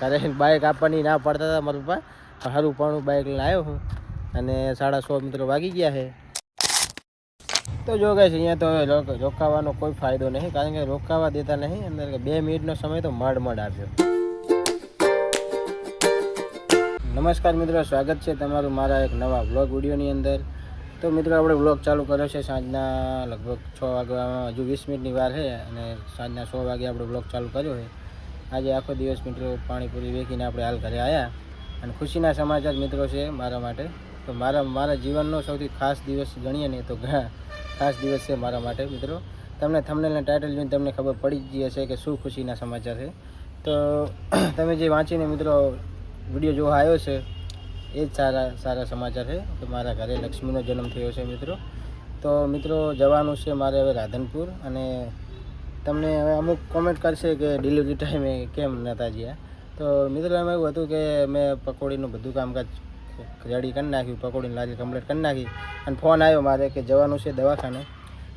ઘરે બાઇક આપવાની ના પડતા હતા મારા પપ્પા. સારું પણ બાઇક લઈને આવ્યો હું. અને સાડા સો મિત્રો વાગી ગયા છે. તો જો ગઈ અહીંયા તો હવે રોક- રોકાવાનો કોઈ ફાયદો નહીં, કારણ કે રોકાવા દેતા નહીં. અંદર બે મિનિટનો સમય તો મડ મડ આપ્યો. નમસ્કાર મિત્રો, સ્વાગત છે તમારું મારા એક નવા બ્લોગ વિડીયોની અંદર. તો મિત્રો, આપણે બ્લોગ ચાલુ કર્યો છે સાંજના લગભગ છ વાગ્યા હજુ વીસ મિનિટની વાર છે અને સાંજના છ વાગે આપણે બ્લોગ ચાલુ કર્યો છે. આજે આખો દિવસ મિત્રો પાણીપુરી વેચીને આપણે હાલ ઘરે આવ્યા અને ખુશીના સમાચાર મિત્રો છે મારા માટે. તો મારા મારા જીવનનો સૌથી ખાસ દિવસ ગણીએ ને તો ઘણા ખાસ દિવસ છે મારા માટે મિત્રો. તમને થમનેલના ટાઇટલ જોઈને તમને ખબર પડી જ હશે કે શું ખુશીના સમાચાર છે. તો તમે જે વાંચીને મિત્રો વીડિયો જોવા આવ્યો છે, એ જ સારા સારા સમાચાર છે કે મારા ઘરે લક્ષ્મીનો જન્મ થયો છે મિત્રો. તો મિત્રો જવાનું છે મારે હવે રાધનપુર અને તમને હવે અમુક કોમેન્ટ કરશે કે ડિલિવરી ટાઈમે કેમ નહોતા ગયા તો મિત્રો એવું હતું કે મેં પકોડીનું બધું કામકાજ રેડી કરી નાખ્યું, પકોડીની લારી કમ્પ્લીટ કરી નાખી અને ફોન આવ્યો મારે કે જવાનું છે દવાખાને.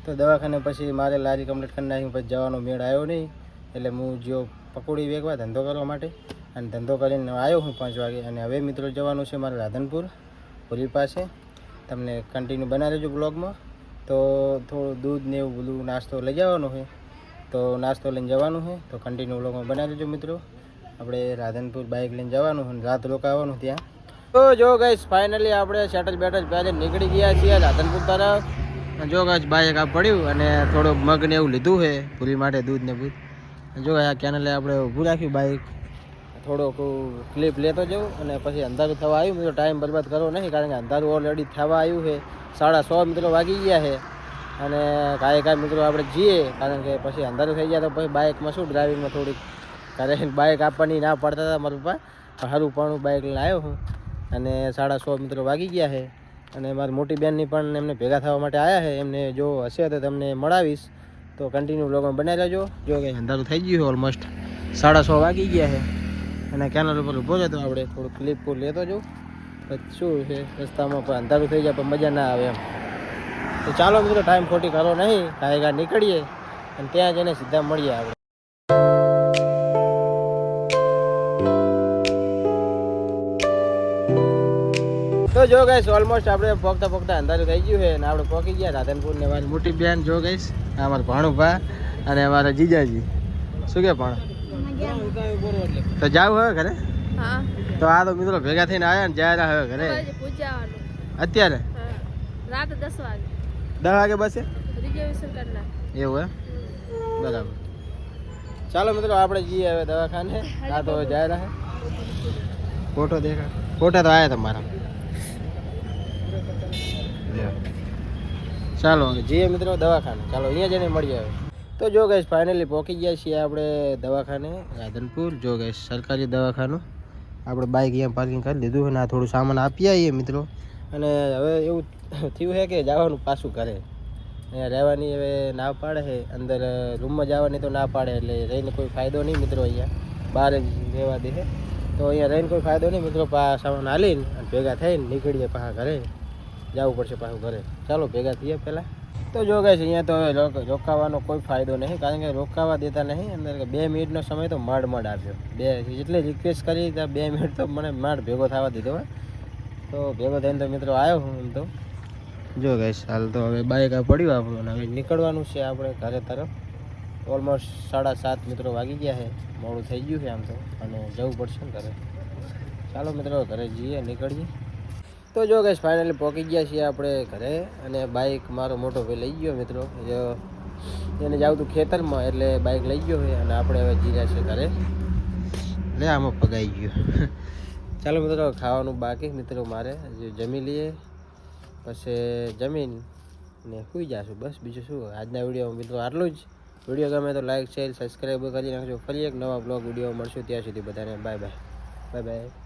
તો દવાખાને પછી મારે લારી કમ્પ્લીટ કરી નાખી, પછી જવાનો મેળ આવ્યો નહીં. એટલે હું જો પકોડી વેગવા ધંધો કરવા માટે અને ધંધો કરીને આવ્યો હું પાંચ વાગે. અને હવે મિત્રો જવાનું છે મારે રાધનપુર હોલી પાસે. તમને કન્ટિન્યુ બનાવી લેજો બ્લોગમાં તો થોડું દૂધ ને એવું બધું નાસ્તો લઈ જવાનો છે. તો નાસ્તો લઈને જવાનું છે. તો કન્ટિન્યુ બ્લોગમાં બનાવી દેજો મિત્રો. આપણે રાધનપુર બાઇક લઈને જવાનું અને રાત રોકાવાનું ત્યાં. તો જો ગાઈશ ફાઇનલી આપણે સેટલ બેટલ પહેલે નીકળી ગયા છીએ રાધનપુર તરફ. જો ગાઈશ બાઇક આ પડ્યું અને થોડુંક મગ ને એવું લીધું છે. પૂરી માટે દૂધ ને બૂધ જો આ કેનલે આપણે ઊભું રાખ્યું બાઇક થોડોક ક્લિપ લેતો જવું અને પછી અંધારું થવા આવ્યું. મિત્રો ટાઈમ બરબાદ કરવો નહીં કારણ કે અંધારું ઓલરેડી થવા આવ્યું છે. સાડા સો મિત્રો વાગી ગયા છે. અને કાંઈ કાંઈ મિત્રો આપણે જઈએ, કારણ કે પછી અંધારું થઈ જાય તો પછી બાઇકમાં શું ડ્રાઇવિંગમાં થોડીક ઘરે બાઇક આપવાની ના પડતા હતા મારા પપ્પા. સારું પણ બાઇક લઈને આવ્યો હું. અને સાડા સો મિત્રો વાગી ગયા છે. અને મારી મોટી બેનની પણ એમને ભેગા થવા માટે આવ્યા છે. એમને જો હશે તો તમને મળાવીશ. તો કન્ટિન્યુ બ્લોગમાં બનાવી લેજો. જો કે અંધારું થઈ ગયું ઓલમોસ્ટ સાડા સો વાગી ગયા છે. અને કેનલ ઉપર ઊભો જતો આપણે થોડું ક્લિપ લેતો જો શું છે? રસ્તામાં પણ અંધારું થઈ જાય પણ મજા ના આવે એમ. તો ચાલો મિત્રો ટાઈમ ખોટી કરો નહીં. કાંઈ નીકળીએ અને ત્યાં જઈને સીધા મળીએ આપણે. તો જો ગઈશ ઓલમોસ્ટ આપણે પોગતા પોગતા અંધારું થઈ ગયું છે અને આપણે પોકી ગયા રાધનપુર ને મારી મોટી બેન જો ગઈશ આ અમારા ભાણુભા અને અમારા જીજાજી. શું કે પણ તો જાવ હવે ઘરે? તો આ તો મિત્રો ભેગા થઈને આવ્યા ને જાય હવે ઘરે. અત્યારે? રાત દસ વાગે. દસ વાગે બસે? નાખ. એવું હે બરાબર. ચાલો મિત્રો આપણે જઈએ હવે દવાખાને. આ તો જાય રહે. ફોટો દેખા ફોટા તો આવ્યા તમારા. ચાલો હવે જઈએ મિત્રો દવાખાને. ચાલો અહીંયા જઈને મળીએ હવે. તો જો ગઈશ ફાઇનલી પહોંચી ગયા છીએ આપણે દવાખાને રાધનપુર. જો ગઈશ સરકારી દવાખાનું. આપણે બાઇક અહીંયા પાર્કિંગ કરી દીધું અને આ થોડું સામાન આપી આવીએ મિત્રો. અને હવે એવું થયું છે કે જવાનું પાછું ઘરે. રહેવાની હવે ના પાડે છે. અંદર રૂમમાં જવાની તો ના પાડે, એટલે રહીને કોઈ ફાયદો નહીં મિત્રો અહીંયા. બહાર જ રહેવા દે છે. તો અહીંયા રહીને કોઈ ફાયદો નહીં મિત્રો, પા, સામાન હાલીને અને ભેગા થઈને નીકળીએ પાછા ઘરે. જવું પડશે પાછું ઘરે. ચાલો, ભેગા થઈએ પહેલાં. તો જો ગઈ અહીંયા તો હવે રોકાવાનો કોઈ ફાયદો નહીં, કારણ કે રોકાવા દેતા નહીં. અંદર બે મિનિટનો સમય તો માડ માડ આપ્યો બે, એટલે રિક્વેસ્ટ કરી તો બે મિનિટ તો મને માડ ભેગો થવા દીધો. તો ભેગો થઈને તો મિત્રો આવ્યો હું એમ તો. જો ગઈ હાલ તો હવે બાઇક આ પડ્યું આપણું હવે નીકળવાનું છે આપણે ઘરે તરફ. ઓલમોસ્ટ સાડા સાત મિત્રો વાગી ગયા છે. મોડું થઈ ગયું છે આમ તો. અને જવું પડશે ને ઘરે. ચાલો મિત્રો, ઘરે જઈએ, નીકળીએ. તો જો ગઈશ ફાઇનલી પહોંચી ગયા છીએ આપણે ઘરે અને બાઇક મારો મોટો ભાઈ લઈ ગયો મિત્રો. જો એને જાવ તું ખેતરમાં એટલે બાઇક લઈ ગયો છે અને આપણે હવે જઈ રહ્યા છીએ ઘરે. લે, આમાં પગાઈ ગયું. ચાલો મિત્રો, ખાવાનું બાકી મિત્રો મારે. હજી જમી લઈએ. પછી જમીન ને સુઈ જશું. બસ બીજું શું? આજના વિડીયોમાં મિત્રો આટલું જ. વીડિયો ગમે તો લાઈક શેર સબસ્ક્રાઈબ કરી નાખજો. ફરી એક નવા બ્લોગ વીડિયો મળશું ત્યાં સુધી બધાને. Bye bye bye bye